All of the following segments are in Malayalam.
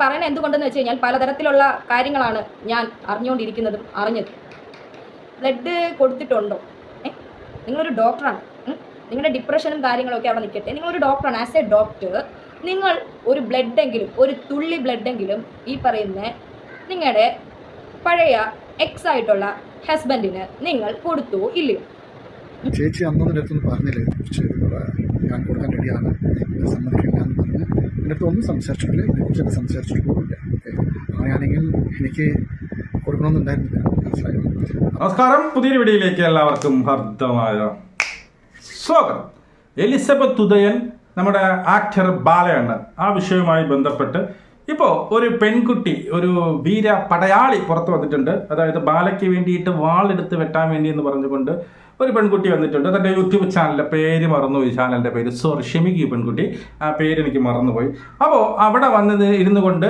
പറയുന്നത് എന്തുകൊണ്ടെന്ന് വെച്ച് കഴിഞ്ഞാൽ പലതരത്തിലുള്ള കാര്യങ്ങളാണ് ഞാൻ അറിഞ്ഞുകൊണ്ടിരിക്കുന്നതും അറിഞ്ഞത്. ബ്ലഡ് കൊടുത്തിട്ടുണ്ടോ? ഏ? നിങ്ങളൊരു ഡോക്ടറാണ് നിങ്ങളുടെ ഡിപ്രഷനും കാര്യങ്ങളൊക്കെ അവിടെ നിൽക്കട്ടെ. നിങ്ങളൊരു ഡോക്ടറാണ് ആസ് എ ഡോക്ടർ നിങ്ങൾ ഒരു ബ്ലഡെങ്കിലും ഒരു തുള്ളി ബ്ലഡെങ്കിലും ഈ പറയുന്ന നിങ്ങളുടെ പഴയ എക്സ് ആയിട്ടുള്ള ഹസ്ബൻഡിന് നിങ്ങൾ കൊടുത്തു ഇല്ലയോ? ചേച്ചി അന്നൊന്നും അടുത്തൊന്നും പറഞ്ഞില്ല. ഞാൻ കൊടുക്കാൻ റെഡിയാണ് എന്റെ ഒന്നും സംസാരിച്ചിട്ടില്ല ഇതിനെക്കുറിച്ച് എന്നെ സംസാരിച്ചിട്ട് പോകില്ല ഓക്കെ. അങ്ങനെയാണെങ്കിൽ എനിക്ക് കൊടുക്കണമെന്നുണ്ടായിരുന്നില്ല. നമസ്കാരം. പുതിയൊരു വീഡിയോയിലേക്ക് എല്ലാവർക്കും ഹർദ്ദമായ സ്വാഗതം. എലിസബത്ത് ഉദയൻ നമ്മുടെ ആക്ടർ ബാലയണ്ണൻ ആ വിഷയവുമായി ബന്ധപ്പെട്ട് ഇപ്പോൾ ഒരു പെൺകുട്ടി ഒരു വീര പടയാളി പുറത്ത് വന്നിട്ടുണ്ട്. അതായത് ബാലയ്ക്ക് വേണ്ടിയിട്ട് വാളെടുത്ത് വെട്ടാൻ വേണ്ടി എന്ന് പറഞ്ഞുകൊണ്ട് ഒരു പെൺകുട്ടി വന്നിട്ടുണ്ട്. തന്റെ യൂട്യൂബ് ചാനലിന്റെ പേര് മറന്നുപോയി ചാനലിന്റെ പേര്. സോറി ഷെമിക്ക് പെൺകുട്ടി. ആ പേര് എനിക്ക് മറന്നുപോയി. അപ്പോൾ അവിടെ വന്നത് ഇരുന്നു കൊണ്ട്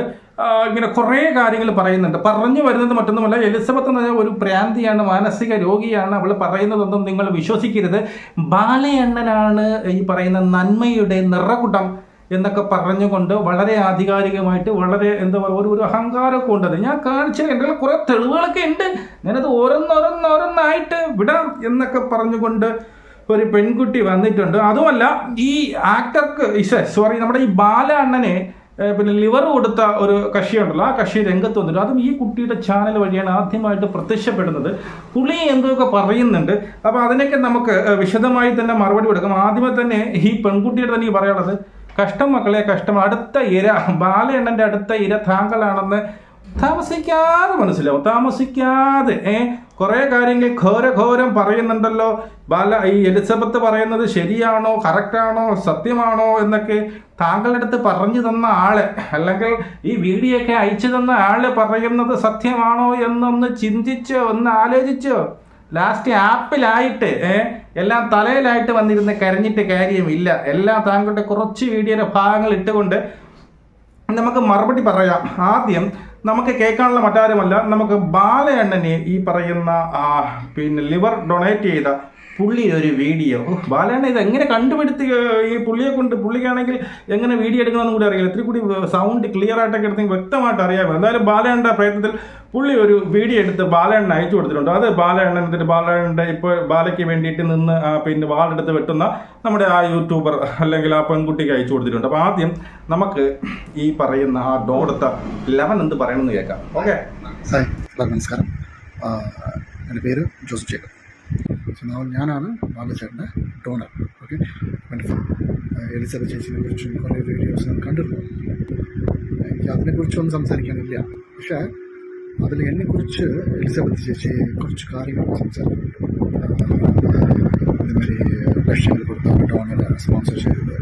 ഇങ്ങനെ കുറേ കാര്യങ്ങൾ പറയുന്നുണ്ട്. പറഞ്ഞു വരുന്നത് മറ്റൊന്നുമല്ല എലിസബത്ത് എന്ന് പറഞ്ഞാൽ ഒരു പ്രാന്തിയാണ് മാനസിക രോഗിയാണ്. അവൾ പറയുന്നതൊന്നും നിങ്ങൾ വിശ്വസിക്കരുത്. ബാലയണ്ണനാണ് ഈ പറയുന്ന നന്മയുടെ നിറകുടം. എന്നൊക്കെ പറഞ്ഞുകൊണ്ട് വളരെ ആധികാരികമായിട്ട് വളരെ എന്താ പറയുക ഒരു ഒരു അഹങ്കാരമൊക്കെ ഉണ്ടത് ഞാൻ കാണിച്ച എന്റെ കുറെ തെളിവുകളൊക്കെ ഉണ്ട്. ഞാനത് ഓരോന്നോരോന്നോരോന്നായിട്ട് വിടാം എന്നൊക്കെ പറഞ്ഞുകൊണ്ട് ഒരു പെൺകുട്ടി വന്നിട്ടുണ്ട്. അതുമല്ല ഈ ആക്ടർക്ക് സോറി നമ്മുടെ ഈ ബാല അണ്ണനെ പിന്നെ ലിവർ കൊടുത്ത ഒരു കക്ഷിയുണ്ടല്ലോ ആ കക്ഷി രംഗത്ത് വന്നിട്ട് അതും ഈ കുട്ടിയുടെ ചാനൽ വഴിയാണ് ആദ്യമായിട്ട് പ്രത്യക്ഷപ്പെടുന്നത്. പുള്ളി എന്തൊക്കെ പറയുന്നുണ്ട്? അപ്പോൾ അതിനൊക്കെ നമുക്ക് വിശദമായി തന്നെ മറുപടി കൊടുക്കാം. ആദ്യമേ തന്നെ ഈ പെൺകുട്ടിയുടെ തന്നെ ഈ പറയാനുള്ളത് കഷ്ടം മക്കളെ കഷ്ടം. അടുത്ത ഇര ബാലയണ്ണന്റെ അടുത്ത ഇര താങ്കളാണെന്ന് താമസിക്കാതെ മനസ്സിലാവും. താമസിക്കാതെ ഏ? കുറേ കാര്യങ്ങൾ ഘോരഘോരം പറയുന്നുണ്ടല്ലോ. ബാല ഈ എലിസബത്ത് പറയുന്നത് ശരിയാണോ കറക്റ്റാണോ സത്യമാണോ എന്നൊക്കെ താങ്കളുടെ അടുത്ത് പറഞ്ഞു തന്ന ആൾ അല്ലെങ്കിൽ ഈ വീഡിയോ ഒക്കെ അയച്ചു തന്ന ആൾ പറയുന്നത് സത്യമാണോ എന്നൊന്ന് ചിന്തിച്ചോ ഒന്ന് ആലോചിച്ചോ ലാസ്റ്റ് ആപ്പിലായിട്ട് ഏ? എല്ലാം തലയിലായിട്ട് വന്നിരുന്ന കരഞ്ഞിട്ട് കാര്യമില്ല. എല്ലാം താങ്കളുടെ കുറച്ച് വീഡിയോയുടെ ഭാഗങ്ങൾ ഇട്ടുകൊണ്ട് നമുക്ക് മറുപടി പറയാം. ആദ്യം നമുക്ക് കേൾക്കാനുള്ള മറ്റാരുമല്ല നമുക്ക് ബാലയണ്ണനെ ഈ പറയുന്ന പിന്നെ ലിവർ ഡൊണേറ്റ് ചെയ്ത പുള്ളി ഒരു വീഡിയോ. ഉഹ്, ഇത് എങ്ങനെ കണ്ടുപിടുത്തി ഈ പുള്ളിയെ കൊണ്ട് പുള്ളിക്കാണെങ്കിൽ എങ്ങനെ വീഡിയോ എടുക്കണമെന്ന് കൂടി അറിയില്ല. ഇത്തിരി കൂടി സൗണ്ട് ക്ലിയർ ആയിട്ടൊക്കെ എടുത്തെങ്കിൽ വ്യക്തമായിട്ട് അറിയാമോ എന്തായാലും ബാലയണ്ണ പ്രയത്നത്തിൽ പുള്ളി ഒരു വീഡിയോ എടുത്ത് ബാലയണ്ണ അയച്ചു കൊടുത്തിട്ടുണ്ട്. അത് ബാലയണ്ണൻ എന്നിട്ട് ബാലയണ്ണന്റെ ഇപ്പോൾ ബാലയ്ക്ക് വേണ്ടിയിട്ട് നിന്ന് പിന്നെ വാളെടുത്ത് വെട്ടുന്ന നമ്മുടെ ആ യൂട്യൂബർ അല്ലെങ്കിൽ ആ പെൺകുട്ടിക്ക് അയച്ചു കൊടുത്തിട്ടുണ്ട്. അപ്പോൾ ആദ്യം നമുക്ക് ഈ പറയുന്ന ആ ഡോടുത്ത ലെവൻ എന്ത് പറയണമെന്ന് കേൾക്കാം. ഓക്കെ? നമസ്കാരം. എന്റെ പേര് ജോസഫ് ജേക്കബ്. സോ നാ- ഞാനാണ് ബാലചേട്ടന്റെ ഡോണർ ഓക്കെ വണ്ടർഫുൾ എലിസബത്ത് ചേച്ചിനെ കുറിച്ചും കുറേ വീഡിയോസ് ഞാൻ കണ്ടിരുന്നു എനിക്ക് അതിനെക്കുറിച്ചൊന്നും സംസാരിക്കാനില്ല. പക്ഷേ അതിൽ എന്നെക്കുറിച്ച് എലിസബത്ത് ചേച്ചിയെ കുറച്ച് കാര്യങ്ങൾ സംസാരിക്കുന്നുണ്ട്. ഇതുമാതിരി ലക്ഷ്യങ്ങൾ കൊടുത്ത ഡോണർ സ്പോൺസർ ചെയ്തത്.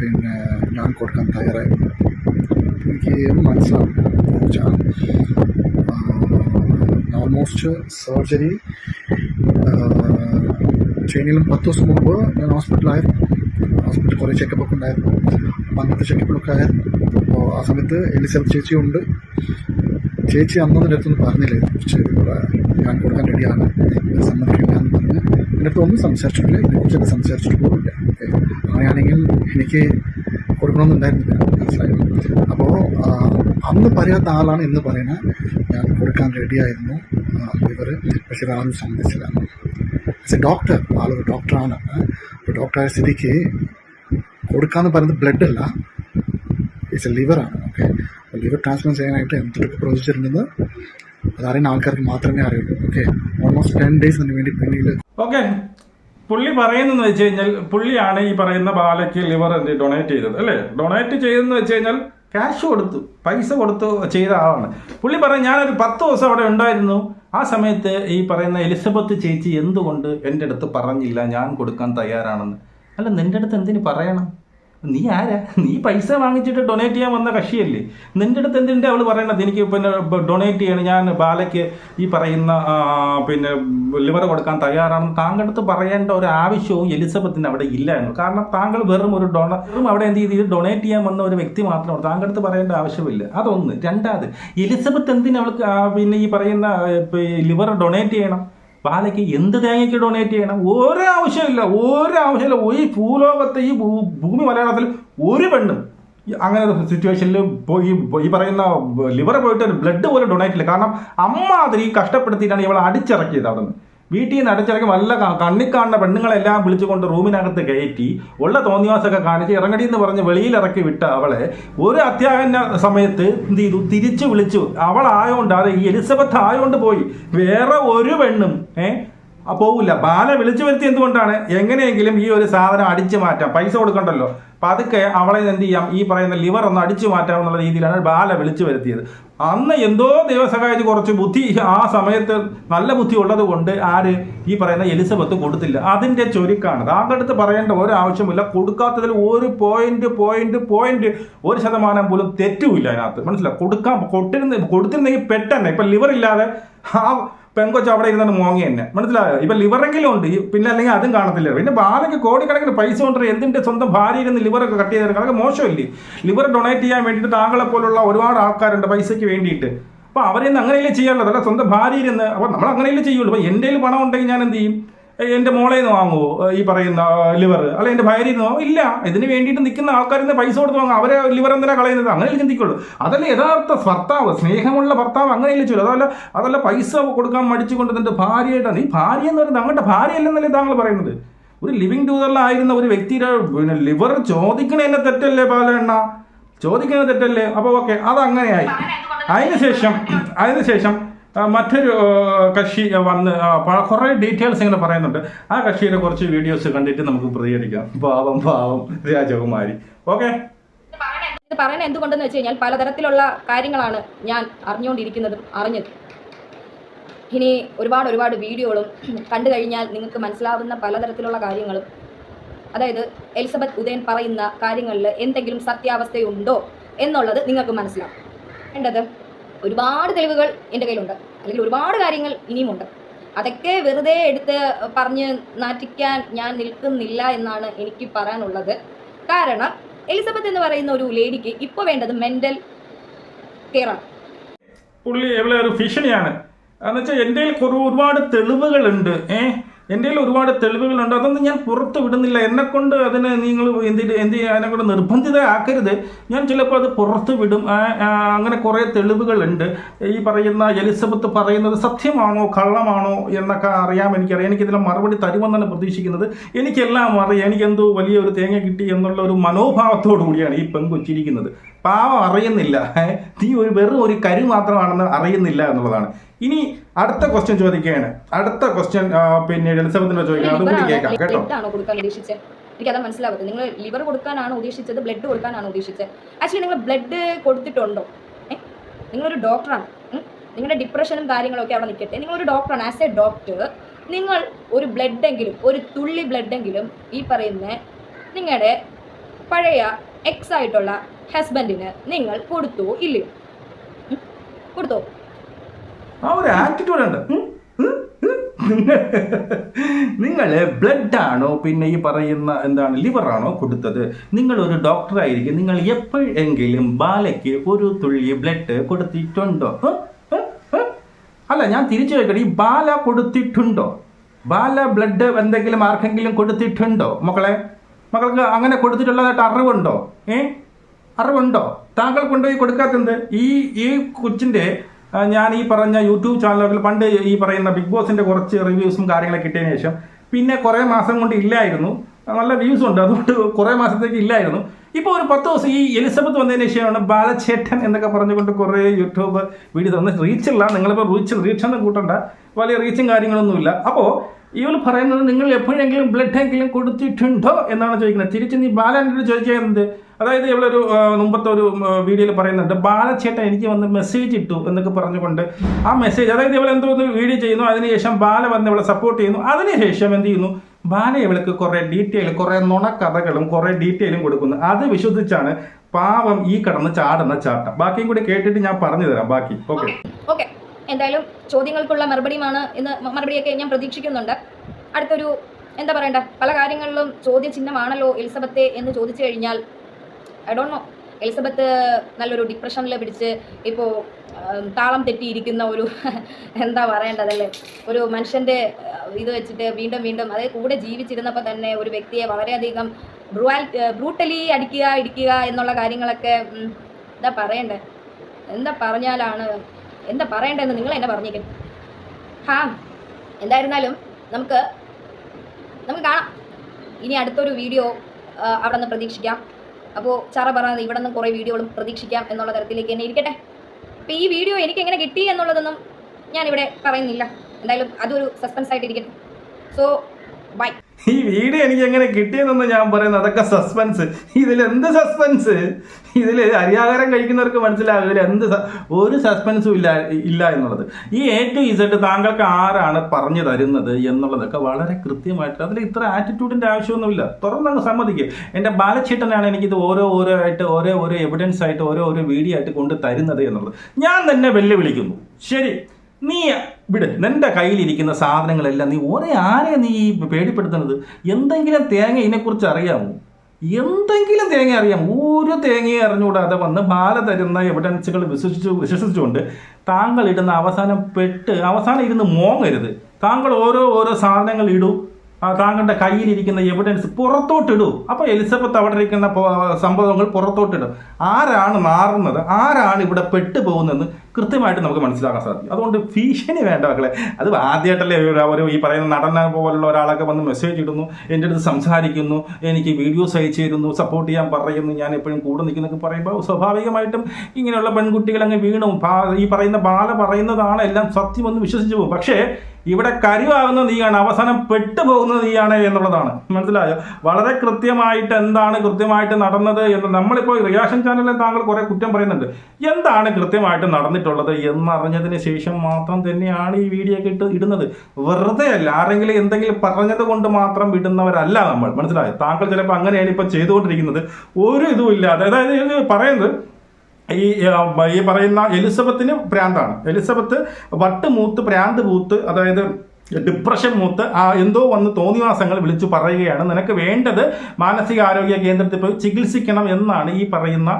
പിന്നെ ഞാൻ കൊടുക്കാൻ തയ്യാറായിരുന്നു എനിക്ക് മനസ്സിലാവും. വെച്ചാൽ ഓൾമോസ്റ്റ് സർജറി ചെയ്യുന്നതിലും പത്ത് ദിവസം മുമ്പ് ഞാൻ ഹോസ്പിറ്റലായിരുന്നു ഹോസ്പിറ്റൽ കുറേ ചെക്കപ്പൊക്കെ ഉണ്ടായിരുന്നു. അപ്പം അങ്ങനത്തെ ചെക്കപ്പിലൊക്കെ ആയിരുന്നു അപ്പോൾ ആ സമയത്ത് എലിസബത്ത് ചേച്ചിയുണ്ട് ചേച്ചി അന്നൊന്നും എന്റെ അടുത്തൊന്നും പറഞ്ഞില്ല. ഇതിനെക്കുറിച്ച് ഞാൻ കൊടുക്കാൻ റെഡിയാണ്. ഇത് സമ്മതിക്കില്ല പറഞ്ഞ് എന്റെ അടുത്ത് ഒന്നും സംസാരിച്ചിട്ടില്ല. ഇതിനെക്കുറിച്ച് എന്നെ സംസാരിച്ചിട്ട് പോകില്ല ഓക്കെ. അങ്ങനെയാണെങ്കിൽ എനിക്ക് കൊടുക്കണമെന്നുണ്ടായിരുന്നില്ല. മനസ്സിലായോ? അപ്പോൾ അന്ന് പറയാത്ത ആളാണ് ഇന്ന് പറയുന്നത്. ഞാൻ കൊടുക്കാൻ റെഡിയായിരുന്നു. ഇവർ പക്ഷേ ഇവരാരും സമ്മതിച്ചില്ല ആസ് ഡോക്ടർ ആളൊരു ഡോക്ടറാണ് ഒരു ഡോക്ടറായ സ്ഥിതിക്ക് കൊടുക്കാന്ന് പറയുന്നത് ബ്ലഡ് അല്ല. ഇറ്റ്സ് എ ലിവറാണ് ഓക്കെ ലിവർ ട്രാൻസ്പ്ലാന്റ് ചെയ്യാനായിട്ട് എന്തൊക്കെ പ്രൊസീജിയർ ഉണ്ടെന്ന് അതറിയുന്ന ആൾക്കാർക്ക് മാത്രമേ അറിയുള്ളൂ. ഓക്കെ ഓൾമോസ്റ്റ് ടെൻ ഡേയ്സ് അതിന് വേണ്ടി പിന്നീട് ഓക്കെ പുള്ളി പറയുന്നതെന്ന് വെച്ച് കഴിഞ്ഞാൽ പുള്ളിയാണ് ഈ പറയുന്ന ബാലയ്ക്ക് ലിവർ ഡൊണേറ്റ് ചെയ്തത് അല്ലേ? ഡൊണേറ്റ് ചെയ്തെന്ന് വെച്ച് കഴിഞ്ഞാൽ ക്യാഷ് കൊടുത്തു പൈസ കൊടുത്തു ചെയ്ത ആളാണ്. പുള്ളി പറഞ്ഞു ഞാനൊരു പത്ത് ദിവസം അവിടെ ഉണ്ടായിരുന്നു. ആ സമയത്ത് ഈ പറയുന്ന എലിസബത്ത് ചേച്ചി എന്തുകൊണ്ട് എന്റെ അടുത്ത് പറഞ്ഞില്ല? ഞാൻ കൊടുക്കാൻ തയ്യാറാണെന്ന്. അല്ല നിന്റെ അടുത്ത് എന്തിന് പറയണം? നീ ആരാ? നീ പൈസ വാങ്ങിച്ചിട്ട് ഡൊണേറ്റ് ചെയ്യാൻ വന്ന കക്ഷിയല്ലേ? നിന്റെ അടുത്ത് എന്തിന്റെ അവൾ പറയണത്? എനിക്ക് പിന്നെ ഡൊണേറ്റ് ചെയ്യണം. ഞാൻ ബാലയ്ക്ക് ഈ പറയുന്ന പിന്നെ ലിവർ കൊടുക്കാൻ തയ്യാറാണെന്ന് താങ്കളുടെ അടുത്ത് പറയേണ്ട ഒരു ആവശ്യവും എലിസബത്തിന് അവിടെ ഇല്ലായിരുന്നു കാരണം താങ്കൾ വെറും ഒരു ഡൊണ വെറും അവിടെ എന്ത് ചെയ്ത് ഡൊണേറ്റ് ചെയ്യാൻ വന്ന ഒരു വ്യക്തി മാത്രമാണ്. താങ്കളുടെ അടുത്ത് പറയേണ്ട ആവശ്യമില്ല. അതൊന്ന്. രണ്ടാമത് എലിസബത്ത് എന്തിനവൾക്ക് പിന്നെ ഈ പറയുന്ന ലിവർ ഡൊണേറ്റ് ചെയ്യണം? ബാലയ്ക്ക് എന്ത് തേങ്ങയ്ക്ക് ഡൊണേറ്റ് ചെയ്യണം? ഒരു ആവശ്യമില്ല ഒരു ആവശ്യമില്ല. ഈ ഭൂലോകത്തെ ഈ ഭൂമി മലയാളത്തിൽ ഒരു പെണ്ണും അങ്ങനെ ഒരു സിറ്റുവേഷനിൽ പോയി ഈ പറയുന്ന ലിവർ പോയിട്ട് ബ്ലഡ് പോലും ഡൊണേറ്റ് ഇല്ല കാരണം അമ്മാതിരി കഷ്ടപ്പെടുത്തിയിട്ടാണ് ഇവളെ അടിച്ചിറക്കിയത് അവിടെ നിന്ന് വീട്ടിൽ നിന്ന് അടച്ചിറക്കി വല്ല കണ്ണി കാണുന്ന പെണ്ണുങ്ങളെല്ലാം വിളിച്ചുകൊണ്ട് റൂമിനകത്ത് കയറ്റി ഉള്ള തോന്നിവാസമൊക്കെ കാണിച്ച് ഇറങ്ങടി എന്ന് പറഞ്ഞ് വെളിയിലിറക്കി വിട്ട അവളെ ഒരു അത്യാഹന സമയത്ത് എന്ത് ചെയ്തു? തിരിച്ചു വിളിച്ചു. അവളായോണ്ട് അത് ഈ എലിസബത്ത് ആയോണ്ട് പോയി. വേറെ ഒരു പെണ്ണും ഏഹ് പോകില്ല ബാല വിളിച്ചു വരുത്തി എന്തുകൊണ്ടാണ്? എങ്ങനെയെങ്കിലും ഈ ഒരു സാധനം അടിച്ചു മാറ്റാം. പൈസ കൊടുക്കണ്ടല്ലോ. പതുക്കെ അവളെ എന്ത് ചെയ്യാം? ഈ പറയുന്ന ലിവർ ഒന്ന് അടിച്ചു മാറ്റാം എന്നുള്ള രീതിയിലാണ് ബാല വിളിച്ചു വരുത്തിയത്. അന്ന് എന്തോ ദൈവം സഹായിച്ച് കുറച്ച് ബുദ്ധി ആ സമയത്ത് നല്ല ബുദ്ധി ഉള്ളത് കൊണ്ട് ആര് ഈ പറയുന്ന എലിസബത്ത് കൊടുത്തില്ല. അതിന്റെ ചൊരുക്കാണ്. താങ്കടുത്ത് പറയേണ്ട ഒരു ആവശ്യമില്ല കൊടുക്കാത്തതിൽ ഒരു പോയിന്റ് പോയിന്റ് പോയിന്റ് ഒരു ശതമാനം പോലും തെറ്റുമില്ല അതിനകത്ത്. മനസ്സിലായി കൊടുക്കാൻ കൊടുത്തിരുന്ന കൊടുത്തിരുന്നെങ്കിൽ പെട്ടെന്ന് ഇപ്പം ലിവർ ഇല്ലാതെ ആ പെങ്കൊച്ച് അവിടെ ഇരുന്നിട്ട് മോങ്ങി തന്നെ മനസ്സിലായോ? ഇപ്പൊ ലിവറെങ്കിലും ഉണ്ട്. പിന്നെ അല്ലെങ്കിൽ അതും കാണത്തില്ല പിന്നെ ബാലയ്ക്ക് കോടിക്കണക്കിന് പൈസ കൊണ്ട് എന്തിന്റെ സ്വന്തം ഭാര്യ ഇരുന്ന് ലിവറൊക്കെ കട്ട് ചെയ്ത് അതൊക്കെ മോശമില്ലേ? ലിവർ ഡൊണേറ്റ് ചെയ്യാൻ വേണ്ടിയിട്ട് താങ്കളെ പോലുള്ള ഒരുപാട് ആൾക്കാരുണ്ട് പൈസയ്ക്ക് വേണ്ടിയിട്ട്. അപ്പോൾ അവരെന്ന് അങ്ങനെയല്ലേ ചെയ്യാനുള്ളത്? അല്ല സ്വന്തം ഭാര്യ ഇരുന്ന് അപ്പൊ നമ്മൾ അങ്ങനെയല്ലേ ചെയ്യുള്ളൂ. അപ്പോൾ എന്റെ പണം ഉണ്ടെങ്കിൽ ഞാൻ എന്ത് ചെയ്യും? എന്റെ മോളെ നിന്ന് വാങ്ങുമോ ഈ പറയുന്ന ലിവർ അല്ല എന്റെ ഭാര്യയിൽ നിന്ന് ഇല്ല ഇതിന് വേണ്ടിയിട്ട് നിൽക്കുന്ന ആൾക്കാരിൽ നിന്ന് പൈസ കൊടുത്ത് വാങ്ങും. അവരെ ലിവർ എന്തിനാ കളയുന്നത്? അങ്ങനെ ചിന്തിക്കുള്ളൂ. അതല്ല യഥാർത്ഥ ഭർത്താവ് സ്നേഹമുള്ള ഭർത്താവ് അങ്ങനെയല്ലേ ചെയ്യും അതല്ല അതല്ല പൈസ കൊടുക്കാൻ മടിച്ചുകൊണ്ട് തന്റെ ഭാര്യയായിട്ടാണ് ഈ ഭാര്യ എന്ന് പറയുന്നത് അങ്ങോട്ട് ഭാര്യ അല്ലെന്നല്ലേ താങ്കൾ പറയുന്നത്? ഒരു ലിവിങ് ടൂതറിലായിരുന്ന ഒരു വ്യക്തിയുടെ പിന്നെ ലിവർ ചോദിക്കണ എന്നെ തെറ്റല്ലേ പാലണ്ണ ചോദിക്കുന്നത് തെറ്റല്ലേ? അപ്പോൾ ഓക്കെ അതങ്ങനെയായി. അതിനുശേഷം അതിനുശേഷം മറ്റൊരു കക്ഷി വന്ന് കുറേ ഡീറ്റെയിൽസ് ഇങ്ങനെ പറയുന്നുണ്ട്. ആ കക്ഷിയുടെ കുറച്ച് വീഡിയോസ് കണ്ടിട്ട് നമുക്ക് പ്രതികരിക്കാം. പാവം പാവം രാജകുമാരി. ഓക്കെ? പറയുന്നത് എന്തുകൊണ്ടെന്ന് വെച്ച് കഴിഞ്ഞാൽ പലതരത്തിലുള്ള കാര്യങ്ങളാണ് ഞാൻ അറിഞ്ഞുകൊണ്ടിരിക്കുന്നതും അറിഞ്ഞത്. ഇനി ഒരുപാട് ഒരുപാട് വീഡിയോകളും കണ്ടു കഴിഞ്ഞാൽ നിങ്ങൾക്ക് മനസ്സിലാവുന്ന പലതരത്തിലുള്ള കാര്യങ്ങളും. അതായത് എലിസബത്ത് ഉദയൻ പറയുന്ന കാര്യങ്ങളിൽ എന്തെങ്കിലും സത്യാവസ്ഥയുണ്ടോ എന്നുള്ളത് നിങ്ങൾക്ക് മനസ്സിലാവും. വേണ്ടത് ഒരുപാട് തെളിവുകൾ എന്റെ കയ്യിലുണ്ട്. അല്ലെങ്കിൽ ഒരുപാട് കാര്യങ്ങൾ ഇനിയുമുണ്ട്. അതൊക്കെ വെറുതെ എടുത്ത് പറഞ്ഞ് നാറ്റിക്കാൻ ഞാൻ നിൽക്കുന്നില്ല എന്നാണ് എനിക്ക് പറയാനുള്ളത്. കാരണം എലിസബത്ത് എന്ന് പറയുന്ന ഒരു ലേഡിക്ക് ഇപ്പോൾ വേണ്ടത് മെന്റൽ കെയറാണ്. പുള്ളി എവിടെ ഒരു ഭീഷണിയാണ്. എന്നുവെച്ചാൽ എന്റെ ഒരുപാട് തെളിവുകളുണ്ട്. ഏ? എന്റെ കയ്യിൽ ഒരുപാട് തെളിവുകളുണ്ട്. അതൊന്നും ഞാൻ പുറത്ത് വിടുന്നില്ല. എന്നെ കൊണ്ട് അതിന് നിങ്ങൾ എന്ത് എന്ത് ചെയ്യാൻ അതിനെ കൊണ്ട് നിർബന്ധിതയാക്കരുത് ഞാൻ ചിലപ്പോൾ അത് പുറത്ത് വിടും. അങ്ങനെ കുറേ തെളിവുകളുണ്ട്. ഈ പറയുന്ന എലിസബത്ത് പറയുന്നത് സത്യമാണോ കള്ളമാണോ എന്നൊക്കെ അറിയാൻ എനിക്കറിയാം. എനിക്കിതിന് മറുപടി തരുമെന്നാണ് പ്രതീക്ഷിക്കുന്നത്. എനിക്കെല്ലാം അറിയാം. എനിക്കെന്തോ വലിയൊരു തേങ്ങ കിട്ടി എന്നുള്ള ഒരു മനോഭാവത്തോടു കൂടിയാണ് ഈ പെൺകൊച്ചിരിക്കുന്നത്. പാവം അറിയുന്നില്ല. നീ ഒരു വെറും ഒരു കരി മാത്രമാണെന്ന് അറിയുന്നില്ല എന്നുള്ളതാണ്. ഇനി അടുത്ത ക്വസ്റ്റ്യൻ ചോദിക്കുകയാണ്. അടുത്ത ക്വസ്റ്റ്യൻ പിന്നെ എലിസബത്തിനോട് ചോദിക്കാം അതും കൂടി കേൾക്കാം കേട്ടോ? കൊടുക്കാൻ ഉദ്ദേശിച്ചത് എനിക്കത് മനസ്സിലാവത്തില്ല. നിങ്ങൾ ലിവർ കൊടുക്കാനാണ് ഉദ്ദേശിച്ചത്? ബ്ലഡ് കൊടുക്കാനാണ് ഉദ്ദേശിച്ചത്? ആക്ച്വലി നിങ്ങൾ ബ്ലഡ് കൊടുത്തിട്ടുണ്ടോ? നിങ്ങളൊരു ഡോക്ടറാണ്. നിങ്ങളുടെ ഡിപ്രഷനും കാര്യങ്ങളൊക്കെ അവിടെ നിൽക്കട്ടെ നിങ്ങളൊരു ഡോക്ടറാണ്. ആസ് എ ഡോക്ടർ നിങ്ങൾ ഒരു ബ്ലഡെങ്കിലും ഒരു തുള്ളി ബ്ലഡെങ്കിലും ഈ പറയുന്ന നിങ്ങളുടെ പഴയ എക്സ് ആയിട്ടുള്ള ഹസ്ബൻഡിന് നിങ്ങൾ കൊടുത്തോ ഇല്ലയോ? കൊടുത്തോ? ആ ഒരു ആറ്റിറ്റ്യൂഡ് ഉണ്ട്. നിങ്ങൾ ബ്ലഡ് ആണോ? പിന്നെ ഈ പറയുന്ന എന്താണ്? ലിവർ ആണോ കൊടുത്തത്? നിങ്ങൾ ഒരു ഡോക്ടർ ആയിരിക്കും. നിങ്ങൾ എപ്പോഴെങ്കിലും ബാലയ്ക്ക് ഒരു തുള്ളി ബ്ലഡ് കൊടുത്തിട്ടുണ്ടോ. അല്ല ഞാൻ തിരിച്ചു ചോദിക്കട്ടെ ഈ ബാല കൊടുത്തിട്ടുണ്ടോ? ബാല ബ്ലഡ് എന്തെങ്കിലും ആർക്കെങ്കിലും കൊടുത്തിട്ടുണ്ടോ? മക്കളെ മക്കൾക്ക് അങ്ങനെ കൊടുത്തിട്ടുള്ളതായിട്ട് അറിവുണ്ടോ? ഏ? അറിവുണ്ടോ? താങ്കൾ കൊണ്ടുപോയി കൊടുക്കാത്തത് ഈ ഈ കൊച്ചിന്റെ ആ, ഞാൻ ഈ പറഞ്ഞ യൂട്യൂബ് ചാനലുകൾ പണ്ട് ഈ പറയുന്ന ബിഗ് ബോസിന്റെ കുറച്ച് റിവ്യൂസും കാര്യങ്ങളൊക്കെ കിട്ടിയതിന് ശേഷം പിന്നെ കുറേ മാസം കൊണ്ട് ഇല്ലായിരുന്നു. നല്ല വ്യൂസ് ഉണ്ട്. അതുകൊണ്ട് കുറേ മാസത്തേക്ക് ഇല്ലായിരുന്നു. ഇപ്പോൾ ഒരു പത്ത് ദിവസം ഈ എലിസബത്ത് വന്നതിന് ശേഷമാണ് ബാലചേട്ടൻ എന്നൊക്കെ പറഞ്ഞുകൊണ്ട് കുറേ യൂട്യൂബ് വീഡിയോ തന്നെ റീച്ചില്ല നിങ്ങളിപ്പോൾ റീച്ച് റീച്ചൊന്നും കൂട്ടണ്ട. വലിയ റീച്ചും കാര്യങ്ങളൊന്നുമില്ല അപ്പോൾ ഇവൾ പറയുന്നത് നിങ്ങൾ എപ്പോഴെങ്കിലും ബ്ലഡ് എങ്കിലും കൊടുത്തിട്ടുണ്ടോ എന്നാണ് ചോദിക്കുന്നത്. തിരിച്ച് നീ ബാലന്റെ ചോദിക്കുന്നത് അതായത് ഇവളൊരു മുമ്പത്തെ ഒരു വീഡിയോയിൽ പറയുന്നുണ്ട് ബാലച്ചേട്ടൻ എനിക്ക് വന്ന് മെസ്സേജ് ഇട്ടു എന്നൊക്കെ പറഞ്ഞുകൊണ്ട് ആ മെസ്സേജ് അതായത് ഇവൾ എന്തോ ഒന്ന് വീഡിയോ ചെയ്യുന്നു അതിനുശേഷം ബാല വന്ന് ഇവളെ സപ്പോർട്ട് ചെയ്യുന്നു അതിനുശേഷം എന്ത് ചെയ്യുന്നു ബാല ഇവൾക്ക് കുറേ ഡീറ്റെയിൽ കുറേ നുണക്കഥകളും കുറേ ഡീറ്റെയിലും കൊടുക്കുന്നു. അത് വിശ്വസിച്ചാണ് പാവം ഈ കടന്ന് ചാടുന്ന ചാട്ടം. ബാക്കിയും കൂടി കേട്ടിട്ട് ഞാൻ പറഞ്ഞു തരാം ബാക്കി. ഓക്കെ ഓക്കെ എന്തായാലും ചോദ്യങ്ങൾക്കുള്ള മറുപടിയുമാണ് എന്ന് മറുപടിയൊക്കെ ഞാൻ പ്രതീക്ഷിക്കുന്നുണ്ട്. അടുത്തൊരു എന്താ പറയണ്ട പല കാര്യങ്ങളിലും ചോദ്യചിഹ്നമാണല്ലോ എലിസബത്തെ എന്ന് ചോദിച്ചു കഴിഞ്ഞാൽ ഐ ഡോണ്ട് നോ എലിസബത്ത് നല്ലൊരു ഡിപ്രഷനിൽ പിടിച്ച് ഇപ്പോൾ താളം തെറ്റിയിരിക്കുന്ന ഒരു എന്താ പറയേണ്ടതല്ലേ? ഒരു മനുഷ്യന്റെ ഇത് വെച്ചിട്ട് വീണ്ടും വീണ്ടും അതായത് കൂടെ ജീവിച്ചിരുന്നപ്പോൾ തന്നെ ഒരു വ്യക്തിയെ വളരെയധികം ബ്രൂവാൽ ബ്രൂട്ടലി അടിക്കുക ഇടിക്കുക എന്നുള്ള കാര്യങ്ങളൊക്കെ എന്താ പറയണ്ടേ? എന്താ പറഞ്ഞാലാണ് എന്താ പറയണ്ടതെന്ന് നിങ്ങൾ എന്നെ പറഞ്ഞേക്കും. ഹാ എന്തായിരുന്നാലും നമുക്ക് നമുക്ക് കാണാം. ഇനി അടുത്തൊരു വീഡിയോ അവിടെ നിന്ന് പ്രതീക്ഷിക്കാം. അപ്പോൾ ചറ പറഞ്ഞത് ഇവിടെ നിന്ന് കുറേ വീഡിയോകളും പ്രതീക്ഷിക്കാം എന്നുള്ള തരത്തിലേക്ക് തന്നെ ഇരിക്കട്ടെ. അപ്പോൾ ഈ വീഡിയോ എനിക്ക് എങ്ങനെ കിട്ടി എന്നുള്ളതൊന്നും ഞാനിവിടെ പറയുന്നില്ല. എന്തായാലും അതൊരു സസ്പെൻസ് ആയിട്ട് ഇരിക്കട്ടെ സോ ബൈ ഈ വീഡിയോ എനിക്ക് എങ്ങനെ കിട്ടിയെന്നൊന്നും ഞാൻ പറയുന്നത് അതൊക്കെ സസ്പെൻസ് ഇതിൽ എന്ത് സസ്പെൻസ് ഇതിൽ അരിയാഹാരം കഴിക്കുന്നവർക്ക് മനസ്സിലാകും ഇതിൽ എന്ത് ഒരു സസ്പെൻസും ഇല്ല ഇല്ല എന്നുള്ളത്. ഈ എ ടു ഇസഡ് താങ്കൾക്ക് ആരാണ് പറഞ്ഞു തരുന്നത് എന്നുള്ളതൊക്കെ വളരെ കൃത്യമായിട്ട് അതിൽ ഇത്ര ആറ്റിറ്റ്യൂഡിന്റെ ആവശ്യമൊന്നുമില്ല. തുറന്നങ്ങ് സമ്മതിക്കുക എന്റെ ബാലച്ചേട്ടനാണ് എനിക്കിത് ഓരോ ഓരോ ആയിട്ട് ഓരോ ഓരോ എവിഡൻസ് ആയിട്ട് ഓരോ ഓരോ വീഡിയോ ആയിട്ട് കൊണ്ട് തരുന്നത് എന്നുള്ളത്. ഞാൻ തന്നെ വെല്ലുവിളിക്കുന്നു. ശരി. നീ വിട്. നിന്റെ കയ്യിലിരിക്കുന്ന സാധനങ്ങളെല്ലാം നീ ഒരേ ആരെ നീ പേടിപ്പെടുത്തുന്നത്? എന്തെങ്കിലും തേങ്ങ ഇതിനെക്കുറിച്ച് അറിയാമോ? എന്തെങ്കിലും തേങ്ങ അറിയാം ഒരു തേങ്ങയെ അറിഞ്ഞുകൂടാതെ വന്ന് ബാല തരുന്ന എവിഡൻസുകൾ വിശ്വസിച്ചു വിശ്വസിച്ചുകൊണ്ട് താങ്കൾ ഇടുന്ന അവസാനം പെട്ട് അവസാനം ഇരുന്ന് മോങ്ങരുത്. താങ്കൾ ഓരോ ഓരോ സാധനങ്ങൾ ഇടൂ. താങ്കളുടെ കയ്യിലിരിക്കുന്ന എവിഡൻസ് പുറത്തോട്ടിടൂ. അപ്പോൾ എലിസബത്ത് അവിടെ ഇരിക്കുന്ന സംഭവങ്ങൾ പുറത്തോട്ടിടും. ആരാണ് മാറുന്നത് ആരാണ് ഇവിടെ പെട്ടുപോകുന്നതെന്ന് കൃത്യമായിട്ട് നമുക്ക് മനസ്സിലാക്കാൻ സാധിക്കും. അതുകൊണ്ട് ഭീഷണി വേണ്ട മക്കളെ. അത് ആദ്യമായിട്ടല്ലേ ഒരു ഈ പറയുന്ന നടന പോലുള്ള ഒരാളൊക്കെ വന്ന് മെസ്സേജ് ഇടുന്നു. എന്റെ അടുത്ത് സംസാരിക്കുന്നു. എനിക്ക് വീഡിയോസ് അയച്ചു തരുന്നു. സപ്പോർട്ട് ചെയ്യാൻ പറയുന്നു. ഞാൻ എപ്പോഴും കൂടെ നിൽക്കുന്നൊക്കെ പറയുമ്പോൾ സ്വാഭാവികമായിട്ടും ഇങ്ങനെയുള്ള പെൺകുട്ടികൾ അങ്ങ് വീണു. ഈ പറയുന്ന ബാല പറയുന്നതാണ് എല്ലാം സത്യമെന്ന് വിശ്വസിച്ചു പോകും. പക്ഷേ ഇവിടെ കരുവാകുന്ന നീയാണ്. അവസാനം പെട്ടുപോകുന്നത് നീയാണ് എന്നുള്ളതാണ്. മനസ്സിലായോ? വളരെ കൃത്യമായിട്ട് എന്താണ് കൃത്യമായിട്ട് നടന്നത് എന്ന് നമ്മളിപ്പോൾ റിയാക്ഷൻ ചാനലിൽ താങ്കൾ കുറെ കുറ്റം പറയുന്നുണ്ട്. എന്താണ് കൃത്യമായിട്ട് നടന്നിട്ടുള്ളത് എന്നറിഞ്ഞതിന് ശേഷം മാത്രം തന്നെയാണ് ഈ വീഡിയോ ഒക്കെ ഇട്ട് ഇടുന്നത്. വെറുതെ അല്ല ആരെങ്കിലും എന്തെങ്കിലും പറഞ്ഞത് കൊണ്ട് മാത്രം ഇടുന്നവരല്ല നമ്മൾ. മനസ്സിലായോ? താങ്കൾ ചിലപ്പോൾ അങ്ങനെയാണ് ഇപ്പം ചെയ്തുകൊണ്ടിരിക്കുന്നത്. ഒരു ഇതും ഇല്ലാതെ അതായത് പറയുന്നത് ഈ ഈ പറയുന്ന എലിസബത്തിന് പ്രാന്താണ്. എലിസബത്ത് വട്ട് മൂത്ത് പ്രാന്ത് പൂത്ത് അതായത് ഡിപ്രഷൻ മൂത്ത് ആ എന്തോ വന്ന് തോന്നിവാസങ്ങൾ വിളിച്ചു പറയുകയാണ്. നിനക്ക് വേണ്ടത് മാനസികാരോഗ്യ കേന്ദ്രത്തിൽ പോയി ചികിത്സിക്കണം എന്നാണ് ഈ പറയുന്ന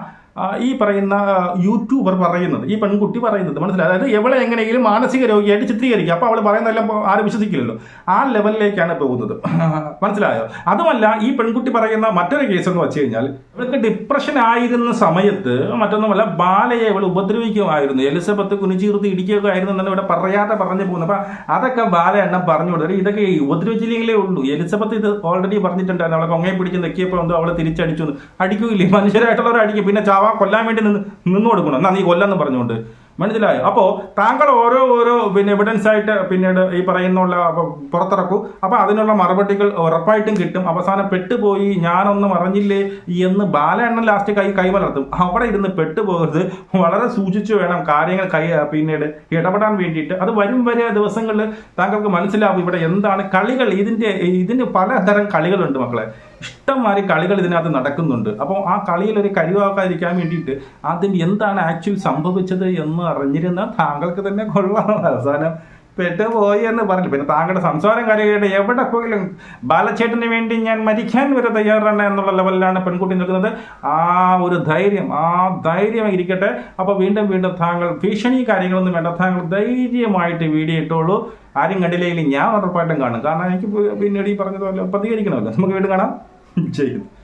ഈ പറയുന്ന യൂട്യൂബർ പറയുന്നത് ഈ പെൺകുട്ടി പറയുന്നത് മനസ്സിലായി? അതായത് എവളെ എങ്ങനെയെങ്കിലും മാനസിക രോഗിയായിട്ട് ചിത്രീകരിക്കുക. അപ്പോൾ അവൾ പറയുന്നതെല്ലാം ആരും വിശ്വസിക്കില്ലല്ലോ. ആ ലെവലിലേക്കാണ് പോകുന്നത്. മനസ്സിലായോ? അതുമല്ല ഈ പെൺകുട്ടി പറയുന്ന മറ്റൊരു കേസ് എന്ന് വെച്ച് കഴിഞ്ഞാൽ ഇവൾക്ക് ഡിപ്രഷൻ ആയിരുന്ന സമയത്ത് മറ്റൊന്നുമല്ല ബാലയെ ഇവൾ ഉപദ്രവിക്കുമായിരുന്നു. എലിസബത്ത് കുനിച്ചീർത്ത് ഇടിക്കുകയൊക്കെ ആയിരുന്നു എന്നാണ് ഇവിടെ പറയാതെ പറഞ്ഞു പോകുന്നത്. അപ്പം അതൊക്കെ ബാല എണ്ണം പറഞ്ഞു കൊടുത്തത് ഇതൊക്കെ ഉപദ്രവിച്ചില്ലെങ്കിലേ ഉള്ളൂ. എലിസബത്ത് ഇത് ഓൾറെഡി പറഞ്ഞിട്ടുണ്ടായിരുന്നു അവളെ കൊങ്ങയെ പിടിച്ച് നെക്കിയപ്പോൾ എന്തോ അവളെ തിരിച്ചടിച്ചു അടിക്കുകയില്ലേ അടിക്കൂലേ മനുഷ്യരായിട്ടുള്ളവർ അടിക്കും. പിന്നെ ചാവാ കൊല്ലാൻ വേണ്ടി നിന്ന് നിന്ന് കൊടുക്കണം. എന്നാ നീ കൊല്ലെന്ന് പറഞ്ഞുകൊണ്ട്. മനസ്സിലായോ? അപ്പോൾ താങ്കൾ ഓരോ ഓരോ പിന്നെ എവിഡൻസ് ആയിട്ട് പിന്നീട് ഈ പറയുന്നുള്ള അപ്പൊ പുറത്തിറക്കൂ. അപ്പോൾ അതിനുള്ള മറുപടികൾ ഉറപ്പായിട്ടും കിട്ടും. അവസാനം പെട്ടുപോയി ഞാനൊന്നും അറിഞ്ഞില്ലേ എന്ന് ബാലയെണ്ണം ലാസ്റ്റ് കൈ കൈമലർത്തും അവിടെ ഇരുന്ന് പെട്ടുപോകരുത്. വളരെ സൂക്ഷിച്ചു വേണം കാര്യങ്ങൾ കൈ പിന്നീട് ഇടപെടാൻ വേണ്ടിയിട്ട്. അത് വരും വരെ ദിവസങ്ങളിൽ താങ്കൾക്ക് മനസ്സിലാവും ഇവിടെ എന്താണ് കളികൾ. ഇതിന്റെ ഇതിന് പലതരം കളികളുണ്ട് മക്കളെ. ഇഷ്ടംമാതിരി കളികൾ ഇതിനകത്ത് നടക്കുന്നുണ്ട്. അപ്പോൾ ആ കളിയിൽ ഒരു കഴിവാക്കാതിരിക്കാൻ വേണ്ടിയിട്ട് ആദ്യം എന്താണ് ആക്ച്വൽ സംഭവിച്ചത് എന്ന് അറിഞ്ഞിരുന്ന താങ്കൾക്ക് തന്നെ കൊള്ളാണ് അവസാനം പെട്ട് പോയി എന്ന് പറഞ്ഞു. പിന്നെ താങ്കളുടെ സംസാരം കാര്യമായിട്ട് എവിടെ പോയാലും ബാലച്ചേട്ടന് വേണ്ടി ഞാൻ മരിക്കാൻ വരെ തയ്യാറാണ് എന്നുള്ള ലെവലിലാണ് പെൺകുട്ടി നിൽക്കുന്നത്. ആ ഒരു ധൈര്യം ആ ധൈര്യം ഇരിക്കട്ടെ. അപ്പോൾ വീണ്ടും വീണ്ടും താങ്കൾ ഭീഷണി കാര്യങ്ങളൊന്നും വേണ്ട. താങ്കൾ ധൈര്യമായിട്ട് വീഡിയോ ഇട്ടോളൂ. ആരും കണ്ടില്ലെങ്കിൽ ഞാൻ ഉറപ്പായിട്ടും കാണും. കാരണം എനിക്ക് പിന്നീട് ഈ പറഞ്ഞതുപോലെ പ്രതികരിക്കണമല്ലോ. നമുക്ക് വീണ്ടും കാണാം. ചെയ്യും